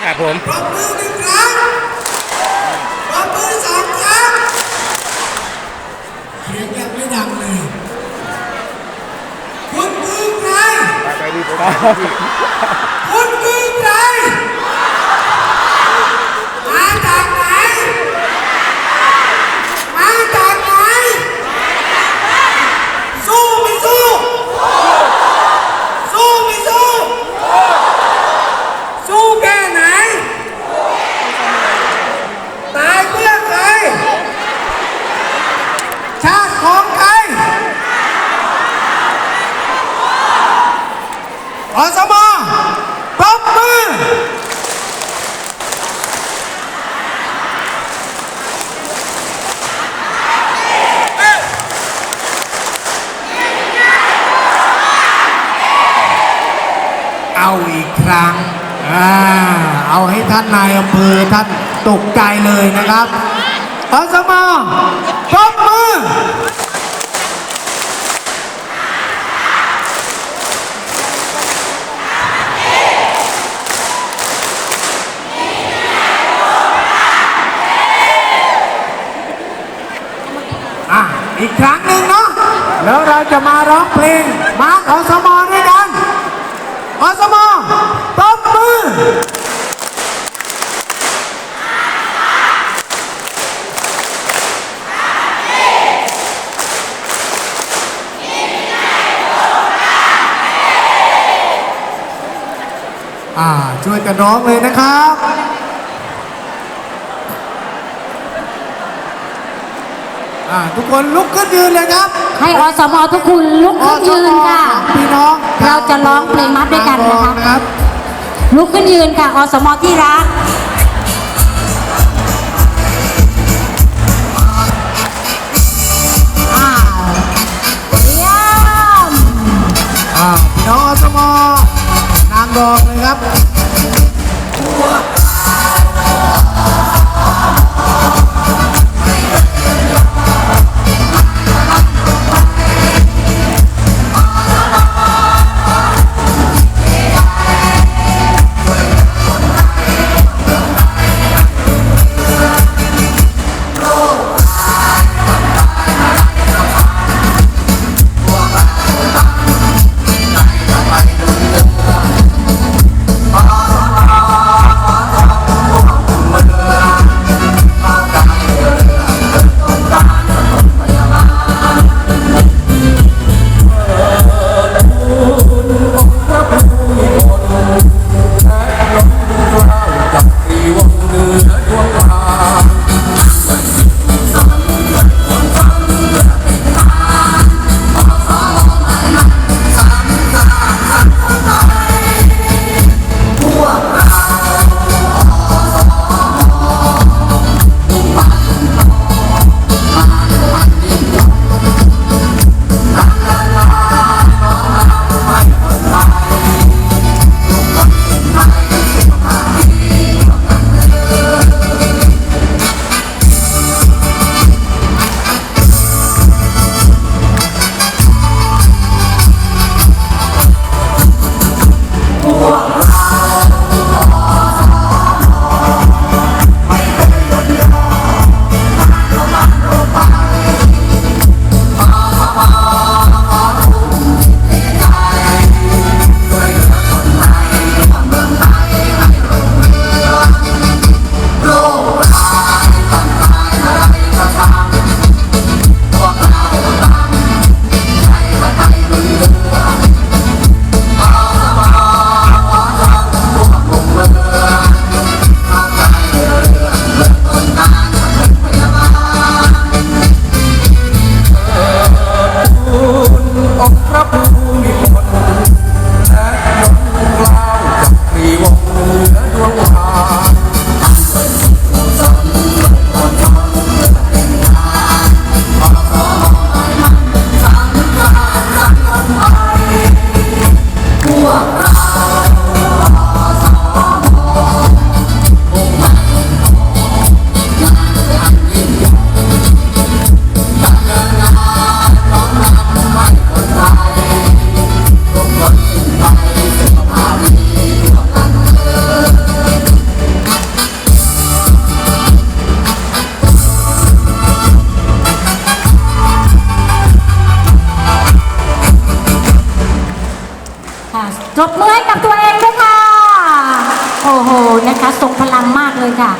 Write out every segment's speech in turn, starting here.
ครับผมปรบมือหนึ่งครั้งปรบมือสองครั้งเสียงยังไม่ดังเลยคุณคือใครไปไปดีผมคุณคือใครมาจากไหนมาจากไหนสู้ไม่สู้สู้ไม่สู้สู้แค่ไหน ตายเพื่อใคร ชาติของใคร อสมปรบมือ เอาอีกครั้ง อ่าเอาให้ท่านนายอำเภอท่านตกใจเลยนะครับอสมปรบมือออีกครั้งหนึ่งเนาะแล้วเราจะมาร้องเพลง มาร์คอสมอด้วยกันอสมอตบมื ออ่าช่วยกันร้องเลยนะครับ อ่าทุกคนลุกขึ้นยืนเลยครับให้อสมทุกคุณลุกขึ้นยืนค่ะ พี่น้องเราจะร้องเพลงมัดด้วยกันนะคะนะครับ ลุกขึ้นยืนค่ะ อสมที่รัก อ้าวเยี่ยม อ่าพี่น้องอสมนางบอกเลยครับ จบมือให้กับตัวเองด้วยค่ะ โอ้โหนะคะทรงพลังมากเลยค่ะ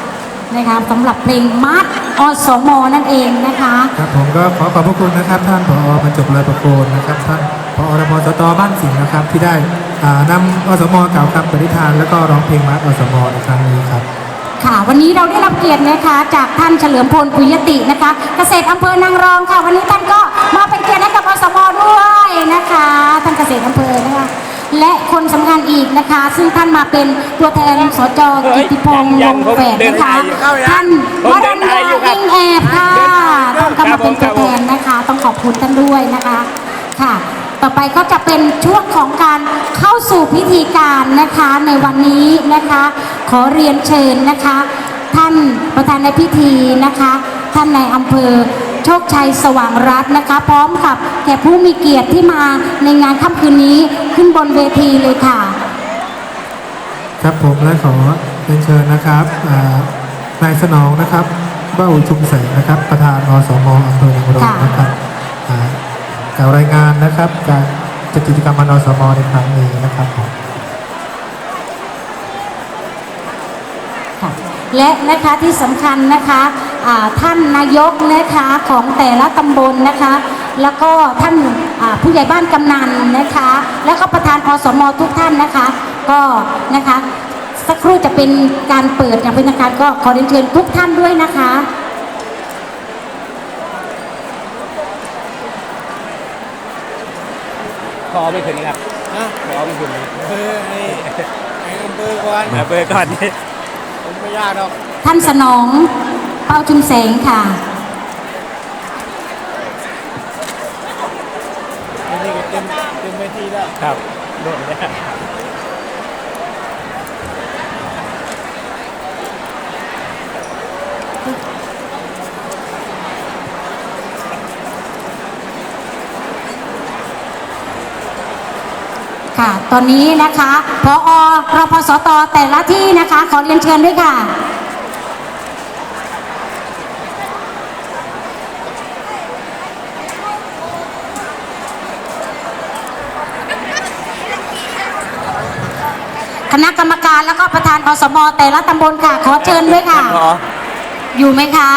นะคะสำหรับเพลงมัดอสมนั่นเองนะคะ ครับผมก็ขอขอบพระคุณนะครับท่านผอบรรจบเลยประโคนนะครับท่านพอรมสตอบ้านสิงห์นะครับที่ได้นำอสมกล่าวคำปฏิทาน แล้วก็ร้องเพลงมัดอสมในครั้งนี้ครับค่ะวันนี้เราได้รับเกียรตินะคะ จากท่านเฉลิมพลปุยตินะคะ เกษตรอำเภอนางรองค่ะ วันนี้ท่านก็มาเป็น คนสำคัญอีกนะคะ ซึ่งท่านมาเป็นตัวแทนสจกิติพงษ์วงศ์แฝดนะคะท่านวรัญญาอิงแอบค่ะท่านก็มาเป็นตัวแทนนะคะ ต้องขอบคุณท่านด้วยนะคะค่ะ ต่อไปก็จะเป็นช่วงของการเข้าสู่พิธีการนะคะในวันนี้นะคะ ขอเรียนเชิญนะคะ ท่านประธานในพิธีนะคะ ท่านในายอำเภอ โชคชัยสว่างรัตน์นะคะ พร้อมกับแขกผู้มีเกียรติที่มาในงานค่ำคืนนี้ขึ้นบนเวทีเลยค่ะ ครับผมและขอเรียนเชิญนะครับอ่านายสนองนะครับบ้าอุชุมแสงนะครับ ประธานอสมอำเภอนางรองค่ะนะครับอ่ากล่าวรายงานนะครับการจัดกิจกรรมวันอสมในครั้งนี้นะครับผมค่ะและนะคะที่สำคัญนะคะอ่า ท่านนายกนะคะของแต่ละตำบลนะคะ แล้วก็ท่านอ่าผู้ใหญ่บ้านกำนันนะคะ แล้วก็ประธานอสมทุกท่านนะคะ ก็นะคะสักครู่จะเป็นการเปิดอย่างเป็นทางการก็ขอเรียนเชิญทุกท่านด้วยนะคะขอไม่คืนนี้ครับขอไม่คืนนี้เบอร์ไอ้ไอ้อำเภอก่อนมาเบอร์ก่อนนี่ผมไม่ยากหรอกท่านสนอง เป้าชุมแสงค่ะอันนี้ก็เต็มเต็มเวทีแล้วครับโดนแล้วค่ะ ตอนนี้นะคะ พอรพสตแต่ละที่นะคะ ขอเรียนเชิญด้วยค่ะ ณะกรรมการแล้วก็ประธานอสมแต่ละตำบลค่ะ ขอเชิญด้วยค่ะพออยู่ไหมคะ